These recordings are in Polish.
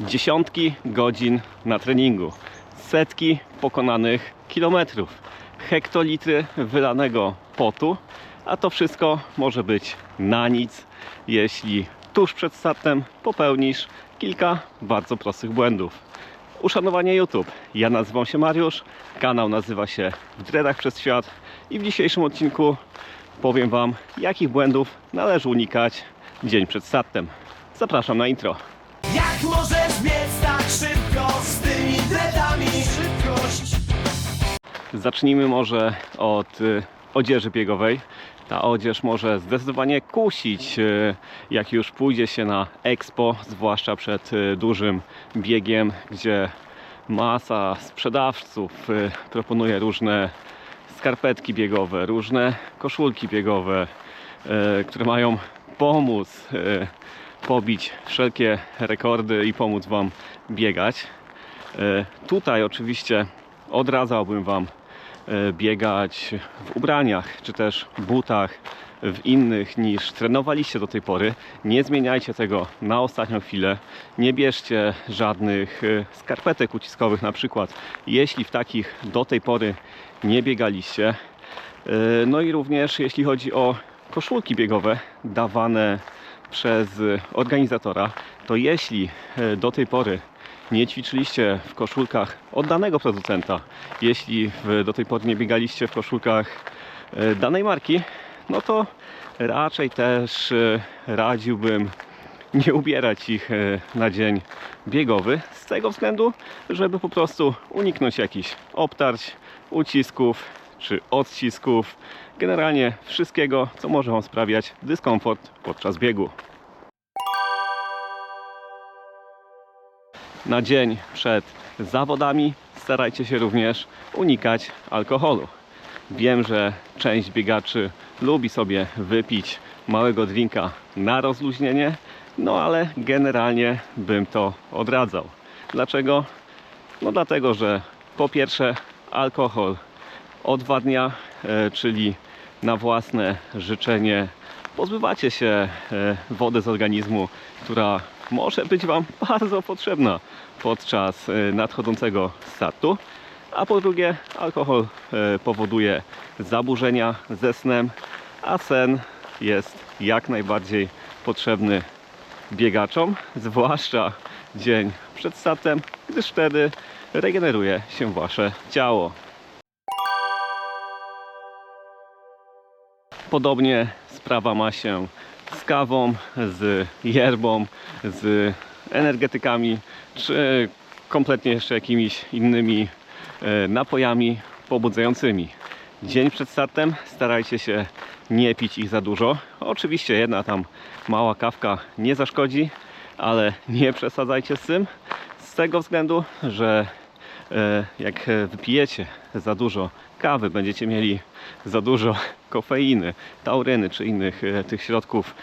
Dziesiątki godzin na treningu, setki pokonanych kilometrów, hektolitry wylanego potu, a to wszystko może być na nic, jeśli tuż przed startem popełnisz kilka bardzo prostych błędów. Uszanowanie YouTube. Ja nazywam się Mariusz, kanał nazywa się W Dreadach przez Świat i w dzisiejszym odcinku powiem Wam, jakich błędów należy unikać dzień przed startem. Zapraszam na intro. Jak możesz Zacznijmy może od y, odzieży biegowej. Ta odzież może zdecydowanie kusić, y, jak już pójdzie się na expo, zwłaszcza przed y, dużym biegiem, gdzie masa sprzedawców proponuje różne skarpetki biegowe, różne koszulki biegowe, które mają pomóc pobić wszelkie rekordy i pomóc Wam biegać. Tutaj oczywiście odradzałbym Wam biegać w ubraniach czy też butach w innych niż trenowaliście do tej pory. Nie zmieniajcie tego na ostatnią chwilę. Nie bierzcie żadnych e, skarpetek uciskowych na przykład, jeśli w takich do tej pory nie biegaliście. E, No i również jeśli chodzi o koszulki biegowe dawane przez organizatora, to jeśli e, do tej pory nie ćwiczyliście w koszulkach od danego producenta, jeśli do tej pory nie biegaliście w koszulkach e, danej marki, no to raczej też e, radziłbym nie ubierać ich e, na dzień biegowy z tego względu, żeby po prostu uniknąć jakichś obtarć, ucisków czy odcisków, generalnie wszystkiego, co może Wam sprawiać dyskomfort podczas biegu. Na dzień przed zawodami starajcie się również unikać alkoholu. Wiem, że część biegaczy lubi sobie wypić małego drinka na rozluźnienie, no ale generalnie bym to odradzał. Dlaczego? No dlatego, że po pierwsze alkohol odwadnia, e, czyli na własne życzenie pozbywacie się e, wody z organizmu, która może być Wam bardzo potrzebna podczas e, nadchodzącego startu. A po drugie, alkohol e, powoduje zaburzenia ze snem, a sen jest jak najbardziej potrzebny biegaczom, zwłaszcza dzień przed startem, gdyż wtedy regeneruje się Wasze ciało. Podobnie sprawa ma się z kawą, z yerbą, z energetykami, czy kompletnie jeszcze jakimiś innymi e, napojami pobudzającymi. Dzień przed startem starajcie się nie pić ich za dużo. Oczywiście jedna tam mała kawka nie zaszkodzi, ale nie przesadzajcie z tym. Z tego względu, że e, jak wypijecie za dużo kawy, będziecie mieli za dużo kofeiny, tauryny czy innych e, tych środków,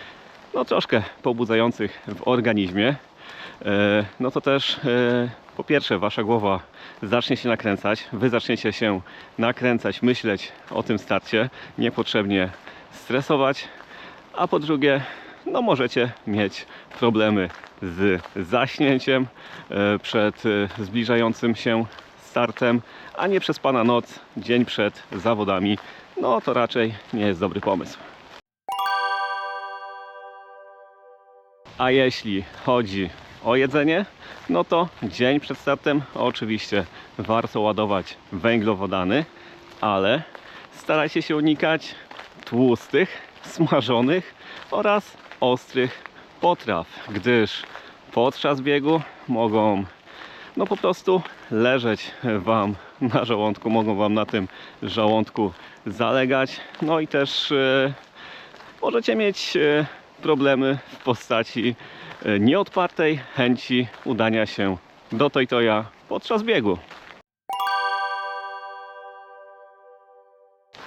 no troszkę pobudzających w organizmie, e, no to też e, po pierwsze wasza głowa zacznie się nakręcać, wy zaczniecie się nakręcać, myśleć o tym starcie, niepotrzebnie stresować, a po drugie, no możecie mieć problemy z zaśnięciem przed zbliżającym się startem, a nie przez pana noc, dzień przed zawodami, no to raczej nie jest dobry pomysł. A jeśli chodzi o jedzenie, no to dzień przed startem oczywiście warto ładować węglowodany, ale starajcie się unikać tłustych, smażonych oraz ostrych potraw, gdyż podczas biegu mogą no po prostu leżeć Wam na żołądku, mogą Wam na tym żołądku zalegać, no i też e, możecie mieć e, problemy w postaci e, nieodpartej chęci udania się do Toytoja podczas biegu.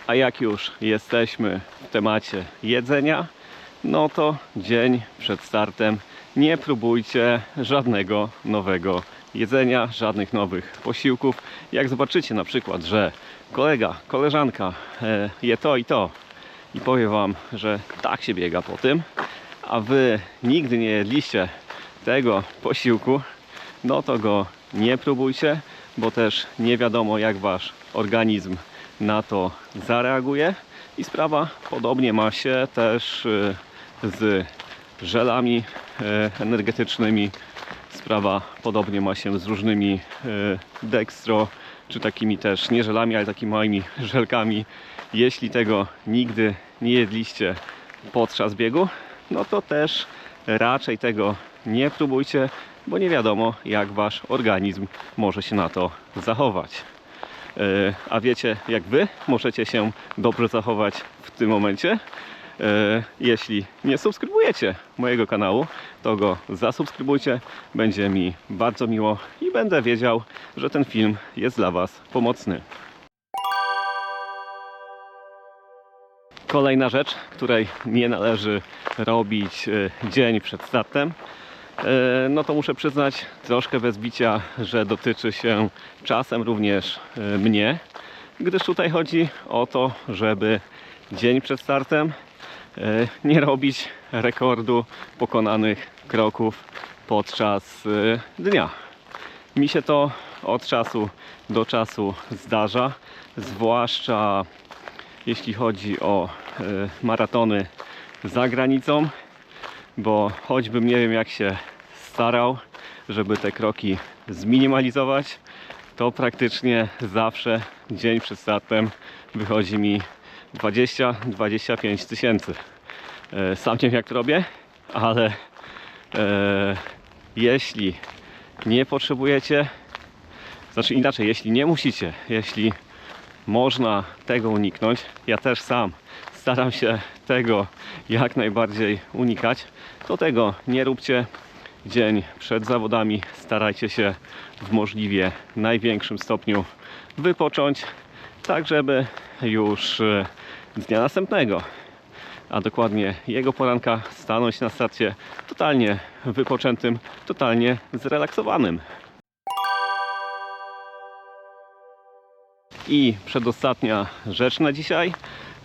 A jak już jesteśmy w temacie jedzenia, no to dzień przed startem nie próbujcie żadnego nowego jedzenia, żadnych nowych posiłków. Jak zobaczycie na przykład, że kolega, koleżanka e, je to i to i powie wam, że tak się biega po tym, a wy nigdy nie jedliście tego posiłku, no to go nie próbujcie, bo też nie wiadomo jak wasz organizm na to zareaguje. I sprawa podobnie ma się też y, z żelami e, energetycznymi. Sprawa podobnie ma się z różnymi e, dextro, czy takimi też nie żelami, ale takimi małymi żelkami. Jeśli tego nigdy nie jedliście podczas biegu, no to też raczej tego nie próbujcie, bo nie wiadomo jak wasz organizm może się na to zachować. E, A wiecie, jak wy możecie się dobrze zachować w tym momencie? E, Jeśli nie subskrybujecie mojego kanału, to go zasubskrybujcie. Będzie mi bardzo miło i będę wiedział, że ten film jest dla Was pomocny. Kolejna rzecz, której nie należy robić e, dzień przed startem, e, no to muszę przyznać troszkę bez bicia, że dotyczy się czasem również mnie, gdyż tutaj chodzi o to, żeby dzień przed startem nie robić rekordu pokonanych kroków podczas e, dnia. Mi się to od czasu do czasu zdarza, zwłaszcza jeśli chodzi o e, maratony za granicą, bo choćbym nie wiem jak się starał, żeby te kroki zminimalizować, to praktycznie zawsze dzień przed startem wychodzi mi 20-25 tysięcy. E, Sam nie wiem jak to robię, ale e, jeśli nie potrzebujecie, znaczy inaczej, jeśli nie musicie, jeśli można tego uniknąć, ja też sam staram się tego jak najbardziej unikać, to tego nie róbcie. Dzień przed zawodami starajcie się w możliwie największym stopniu wypocząć, tak żeby już e, dnia następnego, a dokładnie jego poranka stanąć na starcie totalnie wypoczętym, totalnie zrelaksowanym. I przedostatnia rzecz na dzisiaj.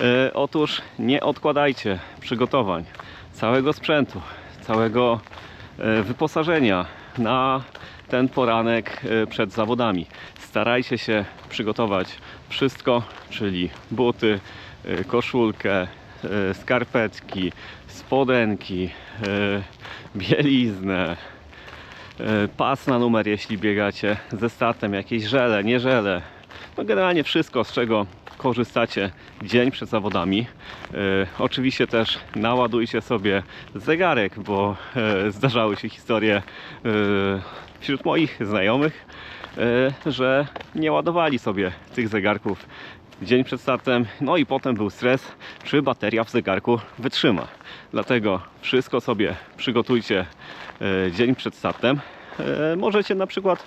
E, otóż nie odkładajcie przygotowań całego sprzętu, całego e, wyposażenia na ten poranek e, przed zawodami. Starajcie się przygotować wszystko, czyli buty, e, koszulkę, e, skarpetki, spodenki, bieliznę, pas na numer, jeśli biegacie ze startem, jakieś żele, nie żele. No generalnie wszystko, z czego korzystacie dzień przed zawodami. E, oczywiście też naładujcie sobie zegarek, bo e, zdarzały się historie e, wśród moich znajomych, że nie ładowali sobie tych zegarków dzień przed startem, no i potem był stres, czy bateria w zegarku wytrzyma. Dlatego wszystko sobie przygotujcie dzień przed startem. Możecie na przykład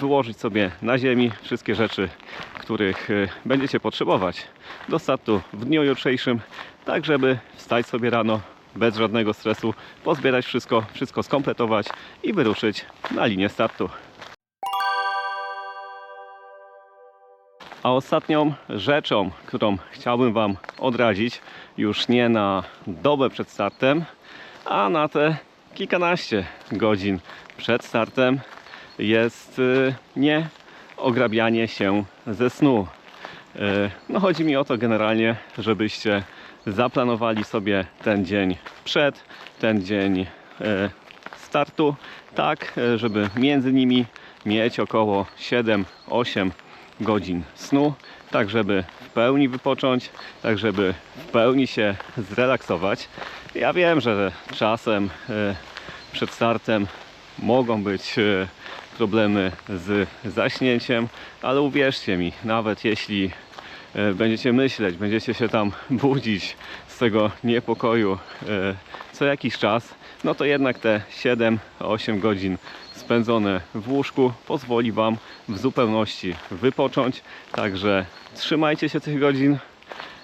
wyłożyć sobie na ziemi wszystkie rzeczy, których e, będziecie potrzebować do startu w dniu jutrzejszym, tak żeby wstać sobie rano bez żadnego stresu, pozbierać wszystko, wszystko skompletować i wyruszyć na linię startu. A ostatnią rzeczą, którą chciałbym Wam odradzić, już nie na dobę przed startem, a na te kilkanaście godzin przed startem, jest y, nie ograbianie się ze snu. Y, No chodzi mi o to generalnie, żebyście zaplanowali sobie ten dzień przed, ten dzień e, startu, tak żeby między nimi mieć około 7-8 godzin snu, tak żeby w pełni wypocząć, tak żeby w pełni się zrelaksować. Ja wiem, że czasem przed startem mogą być problemy z zaśnięciem, ale uwierzcie mi, nawet jeśli e, będziecie myśleć, będziecie się tam budzić z tego niepokoju e, co jakiś czas, no to jednak te 7-8 godzin spędzone w łóżku pozwoli Wam w zupełności wypocząć. Także trzymajcie się tych godzin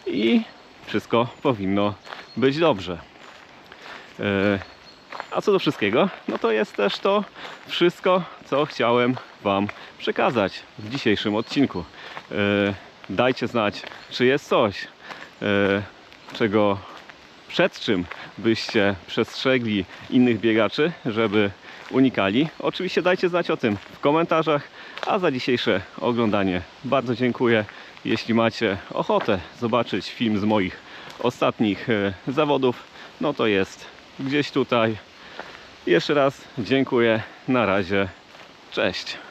i wszystko powinno być dobrze. A co do wszystkiego, no to jest też to wszystko, co chciałem Wam przekazać w dzisiejszym odcinku. E, Dajcie znać, czy jest coś, e, czego przed czym byście przestrzegli innych biegaczy, żeby unikali. Oczywiście dajcie znać o tym w komentarzach, a za dzisiejsze oglądanie bardzo dziękuję. Jeśli macie ochotę zobaczyć film z moich ostatnich e, zawodów, no to jest gdzieś tutaj. Jeszcze raz dziękuję. Na razie. Cześć.